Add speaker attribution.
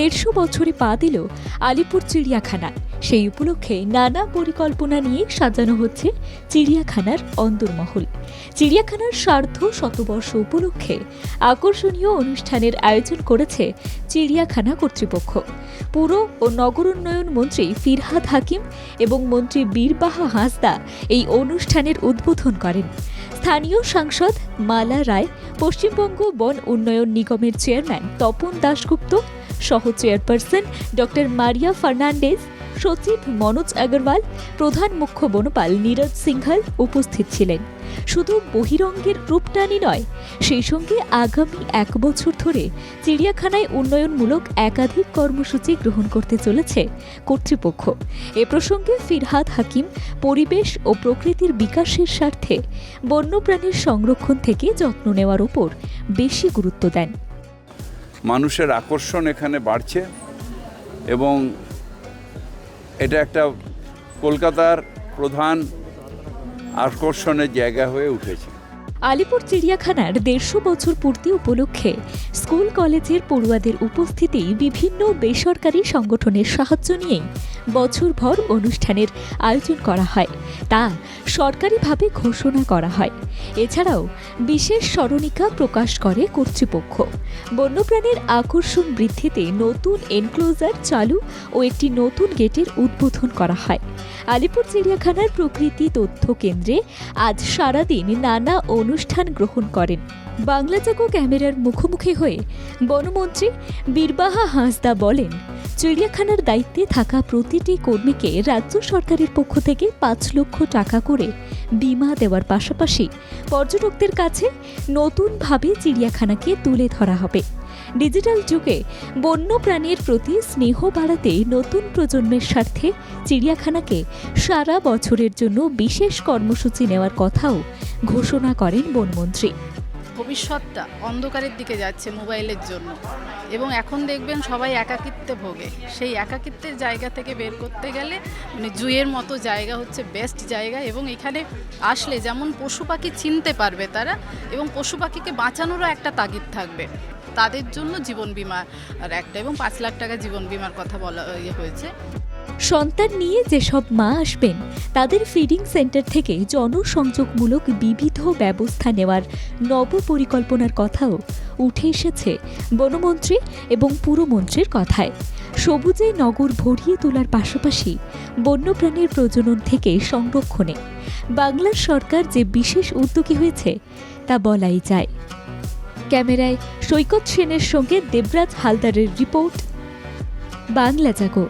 Speaker 1: দেড়শো বছরে পা দিল আলিপুর চিড়িয়াখানা। সেই উপলক্ষে নানা পরিকল্পনা নিয়ে সাজানো হচ্ছে চিড়িয়াখানার অন্দরমহল। চিড়িয়াখানার সার্ধ শতবর্ষ উপলক্ষে আকর্ষণীয় অনুষ্ঠানের আয়োজন করেছে চিড়িয়াখানা কর্তৃপক্ষ। পুর ও নগর উন্নয়ন মন্ত্রী ফিরহাদ হাকিম এবং মন্ত্রী বীরবাহা হাঁসদা এই অনুষ্ঠানের উদ্বোধন করেন। স্থানীয় সাংসদ মালা রায়, পশ্চিমবঙ্গ বন উন্নয়ন নিগমের চেয়ারম্যান তপন দাশগুপ্ত সহ চেয়ারপারসন ডক্টর মারিয়া ফার্নান্ডেজ সচিব মনোজ আগরওয়াল, প্রধান মুখ্য বনপাল নীরজ সিংহাল উপস্থিত ছিলেন। শুধু বহিরঙ্গের রূপটানি নয়, সেই সঙ্গে আগামী এক বছর ধরে চিড়িয়াখানায় উন্নয়নমূলক একাধিক কর্মসূচি গ্রহণ করতে চলেছে কর্তৃপক্ষ। এ প্রসঙ্গে ফিরহাদ হাকিম, পরিবেশ ও প্রকৃতির বিকাশের স্বার্থে বন্যপ্রাণীর সংরক্ষণ থেকে যত্ন নেওয়ার উপর বেশি গুরুত্ব দেন।
Speaker 2: মানুষের আকর্ষণ এখানে বাড়ছে এবং এটা একটা কলকাতার প্রধান আকর্ষণের জায়গা হয়ে উঠেছে।
Speaker 1: আলিপুর চিড়িয়াখানার দেড়শো বছর পূর্তি উপলক্ষে স্কুল কলেজের পড়ুয়াদের উপস্থিতি বিভিন্ন বেসরকারি সংগঠনের সাহায্য নিয়েই বছরভর অনুষ্ঠানের আয়োজন করা হয়। তা সরকারিভাবে ঘোষণা করা হয়। এছাড়াও বিশেষ স্মরণিকা প্রকাশ করে কর্তৃপক্ষ। বন্যপ্রাণীর আকর্ষণ বৃদ্ধিতে নতুন এনক্লোজার চালু ও একটি নতুন গেটের উদ্বোধন করা হয়। আলিপুর চিড়িয়াখানার প্রকৃতি তথ্য কেন্দ্রে আজ সারাদিন নানা অনুষ্ঠান গ্রহণ করেন। বাংলা চাকো ক্যামেরার মুখোমুখি হয়ে বনমন্ত্রী বীরবাহা হাঁসদা বলেন চিড়িয়াখানার দায়িত্বে থাকা প্রতিটি কর্মীকে রাজ্য সরকারের পক্ষ থেকে পাঁচ লক্ষ টাকা করে বিমা দেওয়ার পাশাপাশি পর্যটকদের কাছে নতুনভাবে চিড়িয়াখানাকে তুলে ধরা হবে। ডিজিটাল যুগে বন্যপ্রাণীর প্রতি স্নেহ বাড়াতে নতুন প্রজন্মের স্বার্থে চিড়িয়াখানাকে সারা বছরের জন্য বিশেষ কর্মসূচি নেওয়ার কথাও ঘোষণা করেন বনমন্ত্রী।
Speaker 3: ভবিষ্যৎটা অন্ধকারের দিকে যাচ্ছে মোবাইলের জন্য। এবং এখন দেখবেন সবাই একাকিত্বে ভোগে। সেই একাকিত্বের জায়গা থেকে বের করতে গেলে মানে জুয়ের মতো জায়গা হচ্ছে বেস্ট জায়গা এবং এখানে আসলে যেমন পশু পাখি চিনতে পারবে তারা এবং পশু পাখিকে বাঁচানোরও একটা তাগিদ থাকবে। তাদের জন্য জীবন বিমা আর একটা এবং পাঁচ লাখ টাকা জীবন বিমার কথা বলা ইয়ে হয়েছে।
Speaker 1: সন্তান নিয়ে যেসব মা আসবেন, তাদের ফিডিং সেন্টার থেকে জনসংযোগমূলক বিবিধ ব্যবস্থা নেওয়ার নব পরিকল্পনার কথাও উঠে এসেছে বনমন্ত্রী এবং পুরমন্ত্রীর কথায়। সবুজে নগর ভরিয়ে তোলার পাশাপাশি বন্যপ্রাণীর প্রজনন থেকে সংরক্ষণে বাংলার সরকার যে বিশেষ উদ্যোগী হয়েছে, তা বলাই যায়। ক্যামেরায় সৈকত সেনের সঙ্গে দেবরাজ হালদারের রিপোর্ট, বাংলা জাগো।